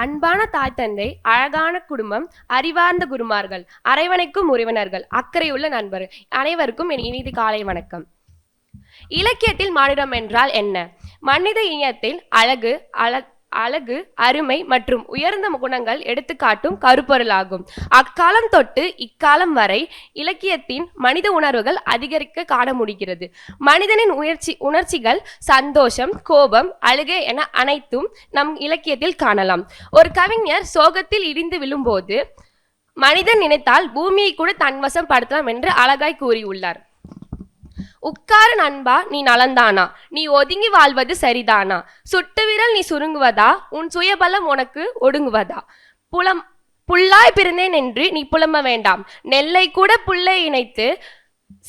அன்பான தாய் தந்தை அழகான குடும்பம் அறிவார்ந்த குருமார்கள் அரைவனைக்கும் உறவினர்கள் அக்கறையுள்ள நண்பர் அனைவருக்கும் என் இனிது காலை வணக்கம். இலக்கியத்தில் மானிடம் என்றால் என்ன? மனித இனத்தில் அழகு அழ அழகு அருமை மற்றும் உயர்ந்த குணங்கள் எடுத்துக்காட்டும் கருப்பொருளாகும். அக்காலம் தொட்டு இக்காலம் வரை இலக்கியத்தின் மனித உணர்வுகள் அதிகரிக்க காண முடிகிறது. மனிதனின் உயர்ச்சி உணர்ச்சிகள் சந்தோஷம் கோபம் அழுகை என அனைத்தும் நம் இலக்கியத்தில் காணலாம். ஒரு கவிஞர் சோகத்தில் இடிந்து விழும்போது மனிதன் நினைத்தால் பூமியை கூட தன்வசம் படுத்தலாம் என்று அழகாய் கூறியுள்ளார். உட்காரு நண்பா நீ நலந்தானா? நீ ஒதுங்கி வாழ்வது சரிதானா? சுட்டு விரல் நீ சுருங்குவதா? உன் சுயபலம் உனக்கு ஒடுங்குவதா? புலம் புல்லாய் பிறந்தேன் என்று நீ புலம்ப வேண்டாம். நெல்லை கூட புல்லை இணைத்து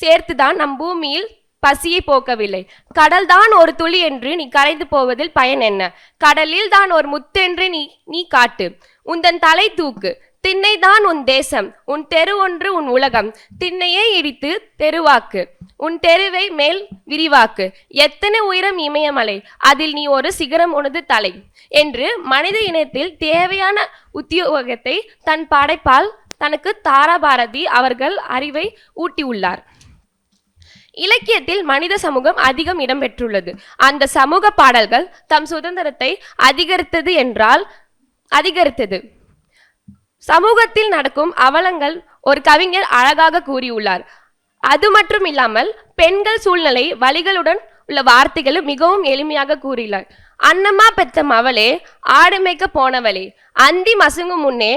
சேர்த்துதான் நம் பூமியில் பசியை போக்கவில்லை. கடல் தான் ஒரு துளி என்று நீ கரைந்து போவதில் பயன் என்ன? கடலில் தான் ஒரு முத்தென்று நீ நீ காட்டு. உந்தன் தலை தூக்கு. திண்ணைதான் உன் தேசம் உன் தெரு ஒன்று உன் உலகம். திண்ணையே இடித்து தெருவாக்கு உன் தெருவை மேல் விரிவாக்கு. எத்தனை உயரம் இமயமலை அதில் நீ ஒரு சிகரம் உனது தலை என்று மனித இனத்தில் தேவையான உத்தியோகத்தை தன் படைப்பால் தனக்கு தாராபாரதி அவர்கள் அறிவை ஊட்டியுள்ளார். இலக்கியத்தில் மனித சமூகம் அதிகம் இடம்பெற்றுள்ளது அந்த சமூக பாடல்கள் தம் சுதந்திரத்தை அதிகரித்தது என்றால் அதிகரித்தது. சமூகத்தில் நடக்கும் அவலங்கள் ஒரு கவிஞர் அழகாக கூறியுள்ளார். அது மட்டும் இல்லாமல் பெண்கள் சூழ்நிலை வழிகளுடன் உள்ள வார்த்தைகளும் மிகவும் எளிமையாக கூறியுள்ளார் அன்னம்மா பெத்த மவளே ஆடு மேய்க்க போனவளே அந்தி மசுங்கும் முன்னே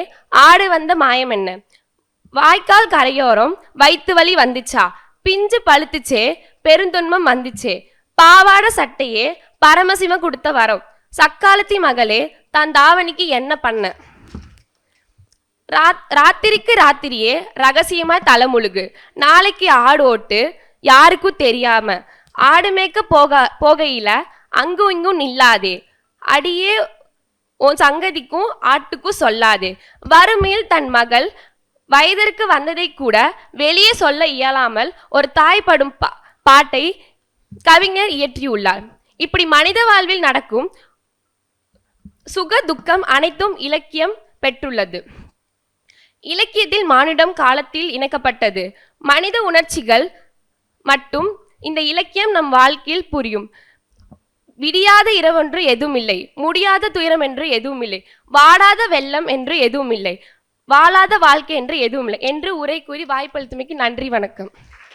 ஆடு வந்த மாயம் என்ன? வாய்க்கால் கரையோரம் வைத்து வலி வந்துச்சா? பிஞ்சு பழுத்துச்சே பெருந்துன்பம் வந்துச்சே? பாவாட சட்டையே பரமசிவம் கொடுத்த வரம். சக்காலத்தி மகளே தான் தாவணிக்கு என்ன பண்ண? ராத்திரிக்கு ராத்திரியே ரகசியமா தலைமுழுகு. நாளைக்கு ஆடு ஓட்டு யாருக்கும் தெரியாம. ஆடு மேய்க்க போக போகையில அங்கும் இங்கும் நில்லாதே. அடியே உன் சங்கதிக்கும் ஆட்டுக்கும் சொல்லாதே. வறுமையில் தன் மகள் வயதிற்கு வந்ததை கூட வெளியே சொல்ல இயலாமல் ஒரு தாய் படும் பா பாட்டை கவிஞர் இயற்றியுள்ளார். இப்படி மனித வாழ்வில் நடக்கும் சுக துக்கம் அனைத்தும் இலக்கியம் பெற்றுள்ளது. இலக்கியத்தில் மானிடம் காலத்தில் இணைக்கப்பட்டது. மனித உணர்ச்சிகள் மட்டும் இந்த இலக்கியம் நம் வாழ்க்கையில் புரியும். விடியாத இரவென்று எதுவும் இல்லை முடியாத துயரம் என்று எதுவும் இல்லை வாடாத வெள்ளம் என்று எதுவும் இல்லை வாழாத வாழ்க்கை என்று எதுவும் இல்லை என்று உரை கூறி வாய்ப்பளித்துமைக்கு நன்றி வணக்கம்.